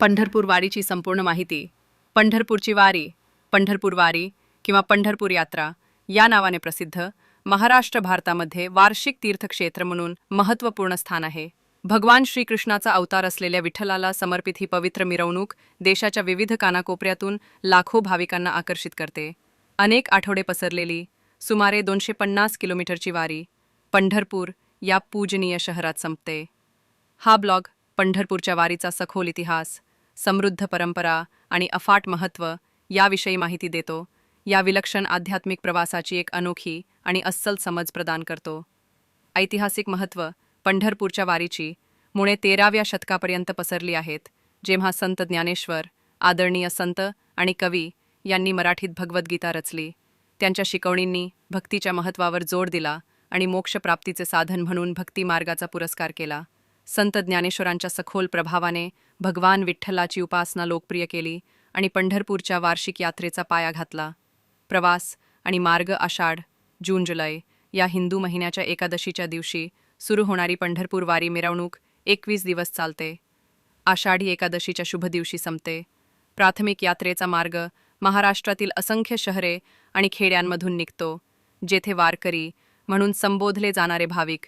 पंढरपूर वारीची संपूर्ण माहिती पंढरपूरची वारी पंढरपूर वारी किंवा पंढरपूर यात्रा या नावाने प्रसिद्ध महाराष्ट्र भारतामध्ये वार्षिक तीर्थक्षेत्र म्हणून महत्त्वपूर्ण स्थान आहे. भगवान श्रीकृष्णाचा अवतार असलेल्या विठ्ठलाला समर्पित ही पवित्र मिरवणूक देशाच्या विविध कानाकोपऱ्यातून लाखो भाविकांना आकर्षित करते. अनेक आठवडे पसरलेली सुमारे दोनशे पन्नास किलोमीटरची वारी पंढरपूर या पूजनीय शहरात संपते. हा ब्लॉग पंढरपूरच्या वारीचा सखोल इतिहास समृद्ध परंपरा आणि अफाट महत्त्व याविषयी माहिती देतो. या विलक्षण आध्यात्मिक प्रवासाची एक अनोखी आणि अस्सल समज प्रदान करतो. ऐतिहासिक महत्त्व पंढरपूरच्या वारीची मुळे तेराव्या शतकापर्यंत पसरली आहेत जेव्हा संत ज्ञानेश्वर आदरणीय संत आणि कवी यांनी मराठीत भगवद्गीता रचली. त्यांच्या शिकवणींनी भक्तीच्या महत्त्वावर जोर दिला आणि मोक्षप्राप्तीचे साधन म्हणून भक्ती मार्गाचा पुरस्कार केला. संत ज्ञानेश्वरांच्या सखोल प्रभावाने भगवान विठ्ठलाची उपासना लोकप्रिय केली आणि पंढरपूरच्या वार्षिक यात्रेचा पाया घातला. प्रवास आणि मार्ग आषाढ जून जुलै या हिंदू महिन्याच्या एकादशीच्या दिवशी सुरू होणारी पंढरपूर वारी मिरवणूक एकवीस दिवस चालते. आषाढी एकादशीच्या शुभ दिवशी संपते. प्राथमिक यात्रेचा मार्ग महाराष्ट्रातील असंख्य शहरे आणि खेड्यांमधून निघतो जेथे वारकरी म्हणून संबोधले जाणारे भाविक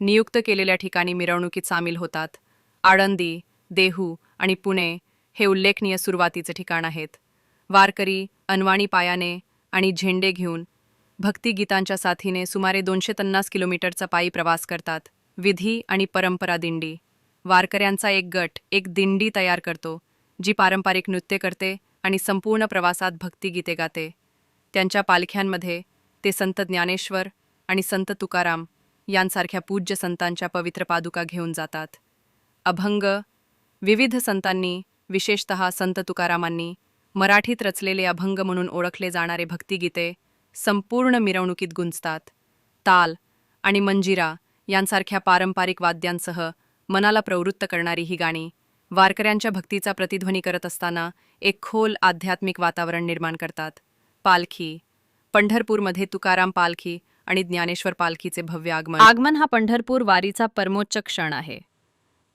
नियुक्त केलेल्या ठिकाणी मिरवणुकीत सामील होतात. आळंदी देहू आणि पुणे हे उल्लेखनीय सुरुवातीचे ठिकाण आहेत. वारकरी अनवाणी पायाने आणि झेंडे घेऊन भक्तिगीतांच्या साथीने सुमारे दोनशे पन्नास किलोमीटरचा पायी प्रवास करतात. विधी आणि परंपरा दिंडी. वारकऱ्यांचा एक गट एक दिंडी तयार करतो जी पारंपरिक नृत्य करते आणि संपूर्ण प्रवासात भक्तिगीते गाते. त्यांच्या पालख्यांमध्ये ते संत ज्ञानेश्वर आणि संत तुकाराम यांसारख्या पूज्य संतांच्या पवित्र पादुका घेऊन जातात. अभंग विविध संतांनी विशेषतः संत तुकारामांनी मराठीत रचलेले अभंग म्हणून ओळखले जाणारे भक्तिगीते संपूर्ण मिरवणुकीत गुंजतात. ताल आणि मंजिरा यांसारख्या पारंपरिक वाद्यांसह मनाला प्रवृत्त करणारी ही गाणी वारकऱ्यांच्या भक्तीचा प्रतिध्वनी करत असताना एक खोल आध्यात्मिक वातावरण निर्माण करतात. पालखी पंढरपूरमध्ये तुकाराम पालखी आणि ज्ञानेश्वर पालखीचे भव्य आगमन. आगमन हा पंढरपूर वारीचा परमोच्च क्षण आहे.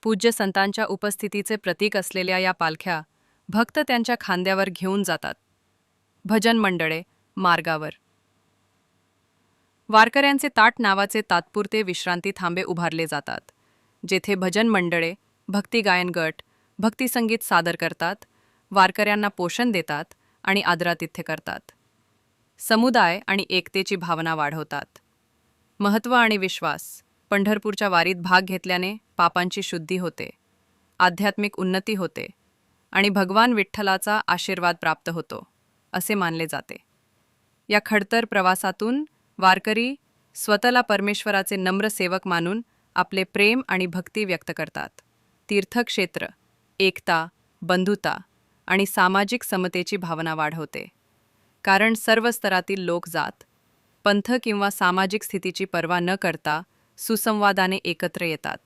पूज्य संतांच्या उपस्थितीचे प्रतीक असलेल्या या पालख्या भक्त त्यांच्या खांद्यावर घेऊन जातात. भजन मंडळे मार्गावर. वारकऱ्यांचे ताट नावाचे तात्पुरते विश्रांती थांबे उभारले जातात जेथे भजन मंडळे भक्तिगायन गट भक्तिसंगीत सादर करतात वारकऱ्यांना पोषण देतात आणि आदरातिथ्य करतात. समुदाय आणि एकतेची भावना वाढवतात. महत्त्व आणि विश्वास पंढरपूरच्या वारीत भाग घेतल्याने पापांची शुद्धी होते आध्यात्मिक उन्नती होते आणि भगवान विठ्ठलाचा आशीर्वाद प्राप्त होतो असे मानले जाते. या खडतर प्रवासातून वारकरी स्वतःला परमेश्वराचे नम्र सेवक मानून आपले प्रेम आणि भक्ती व्यक्त करतात. तीर्थक्षेत्र एकता बंधुता आणि सामाजिक समतेची भावना वाढवते. कारण सर्व स्तरातील लोक जात पंथ किंवा सामाजिक स्थितीची पर्वा न करता सुसंवादाने एकत्र येतात.